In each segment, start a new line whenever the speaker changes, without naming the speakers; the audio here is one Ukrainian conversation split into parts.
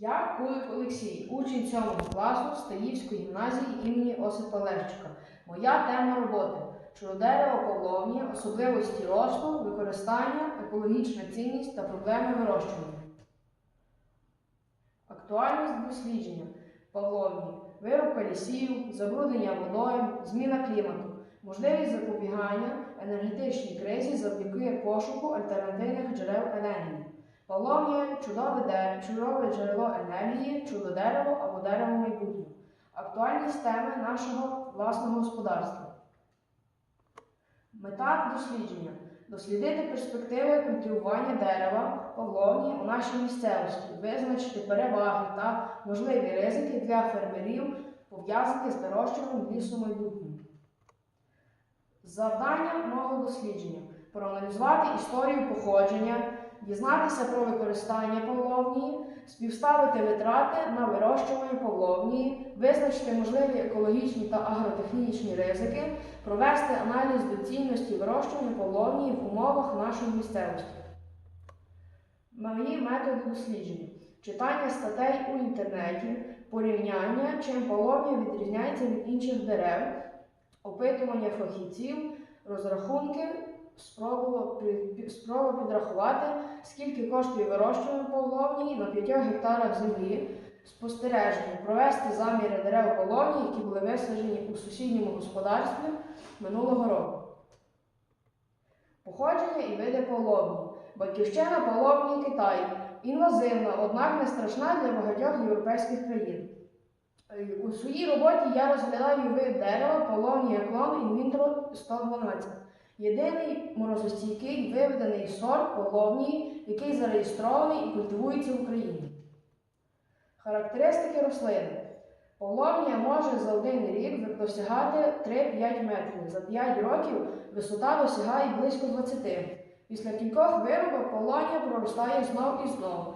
Я Кулик Олексій, учень 7 класу Стаївської гімназії імені Осипа Левчика. Моя тема роботи чудодерево павловні, особливості росту, використання, екологічна цінність та проблеми вирощування. Актуальність дослідження павловні, вирубка лісів, забруднення водою, зміна клімату, можливість запобігання енергетичній кризі завдяки пошуку альтернативних джерел енергії. Павловня чудове, де, чудове джерело енергії, чудо дерево або дерево майбутнього. Актуальність теми нашого власного господарства. Мета дослідження дослідити перспективи культивування дерева павловні у нашій місцевості, визначити переваги та можливі ризики для фермерів, пов'язані з вирощуванням лісу майбутнього. Завдання мого дослідження проаналізувати історію походження, дізнатися про використання павловні, співставити витрати на вирощування павловні, визначити можливі екологічні та агротехнічні ризики, провести аналіз доцільності вирощування павловні в умовах нашої місцевості. Мої методи дослідження. Читання статей у інтернеті, порівняння, чим павловня відрізняється від інших дерев, опитування фахівців, розрахунки, спроба, підрахувати, скільки коштує вирощування павловні на 5 гектарах землі, спостереження, провести заміри дерев павловні, які були висаджені у сусідньому господарстві минулого року. Походження і види павловні. Батьківщина павловні Китай. Інвазивна, однак не страшна для багатьох європейських країн. Е, У своїй роботі я розглядаю вид дерева Павловнія клон інвінтро 112. Єдиний морозостійкий виведений сорт Павловнії, який зареєстрований і культивується в Україні. Характеристики рослини. Павловнія може за один рік досягати 3-5 метрів. За 5 років висота досягає близько 20. Після кількох вирубок Павловнія проростає знов і знов.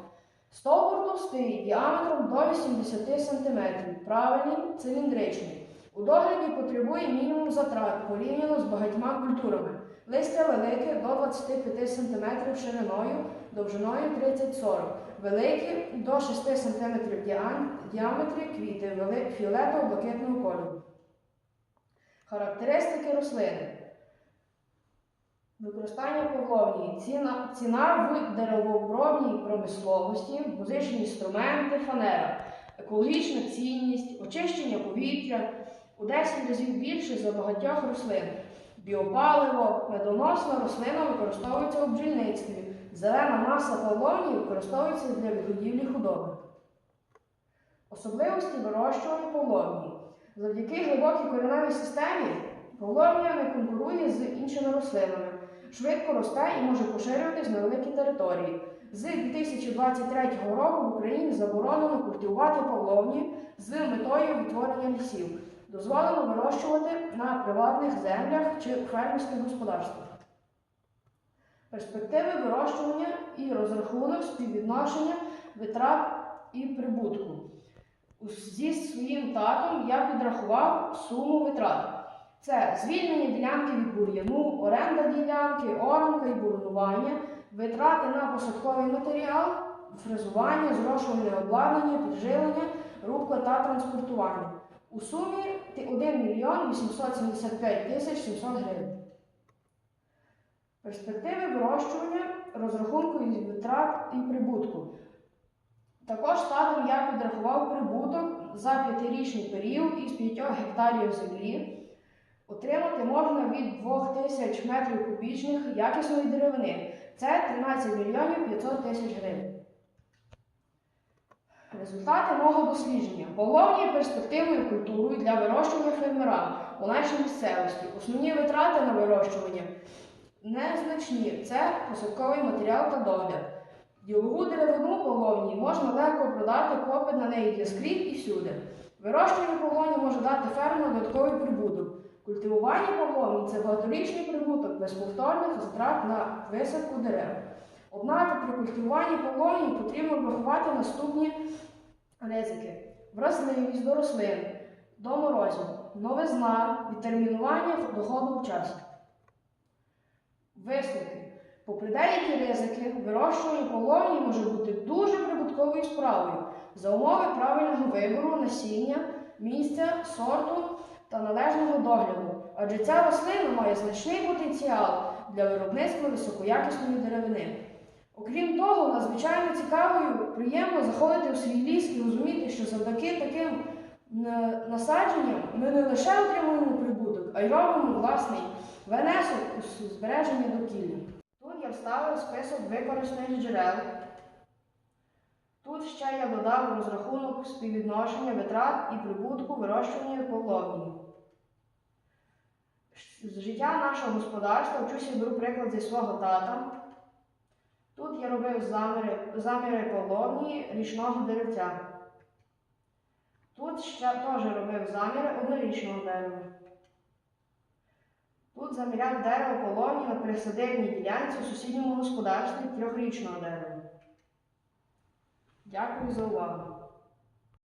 Стовбур товстий, діаметром до 80 см, правильний, циліндричний. У догляді потребує мінімум затрат порівняно з багатьма культурами. Листя велике до 25 см шириною, довжиною 30-40 великі до 6 см діаметрі квіти фіолетово-блакитного кольору. Характеристики рослини. Використання павловні, ціна, ціна в деревообробній промисловості, музичні інструменти, фанера, екологічна цінність, очищення повітря у 10 разів більше за багатьох рослин. Біопаливо, медоносна рослина використовується у бджільництві. Зелена маса павловні використовується для відгодівлі худоби. Особливості вирощування павловні. Завдяки глибокій кореневій системі павловня не конкурує з іншими рослинами, швидко росте і може поширюватись на великі території. З 2023 року в Україні заборонено культивувати павловні з метою відтворення лісів. Дозволено вирощувати на приватних землях чи фермерських господарствах. Перспективи вирощування і розрахунок співвідношення витрат і прибутку. Зі своїм татом я підрахував суму витрат. Це звільнення ділянки від бур'яну, оренда ділянки, оранка і бурнування, витрати на посадковий матеріал, фрезування, зрошувальне обладнання, піджилення, рубка та транспортування. У сумі 1 мільйон 875 тисяч 700 гривень. Перспективи вирощування, розрахунку із витрат і прибутку. Також статом я підрахував прибуток за п'ятирічний період із 5 гектарів землі. Отримати можна від 2000 метрів кубічних якісної деревини. Це 13 мільйонів 500 тисяч гривень. Результати мого дослідження. Павловні є перспективною культурою для вирощування фермерам у нашій місцевості. Основні витрати на вирощування незначні. Це посадковий матеріал та догляд. Ділову деревину половні можна легко продати, попит на неї є скрізь і всюди. Вирощування полоні може дати фермеру додатковий прибуток. Культивування полоні це багаторічний прибуток без повторних затрат на висадку дерев. Однак при культивуванні полоні потрібно врахувати наступні ризики: вразливість до рослин, до морозів, новизна, відтермінування доходу в часі. Висновки. Попри деякі ризики, вирощування полонії може бути дуже прибутковою справою за умови правильного вибору насіння, місця, сорту та належного догляду, адже ця рослина має значний потенціал для виробництва високоякісної деревини. Окрім того, надзвичайно цікавою, приємно заходити у свій ліс і розуміти, що завдяки таким насадженням ми не лише отримуємо прибуток, а й робимо власний внесок у збереження довкілля. Тут я вставив список використаних джерел. Тут ще я додав розрахунок співвідношення витрат і прибутку вирощування половні. З життя нашого господарства вчуся беру приклад зі свого тата. Тут я робив заміри, заміри половні річного деревця. Тут ще теж робив заміри однорічного дерева. Тут заміряв дерево половні на присадивній ділянці у сусідньому господарстві трьохрічного дерева. Дякую за увагу.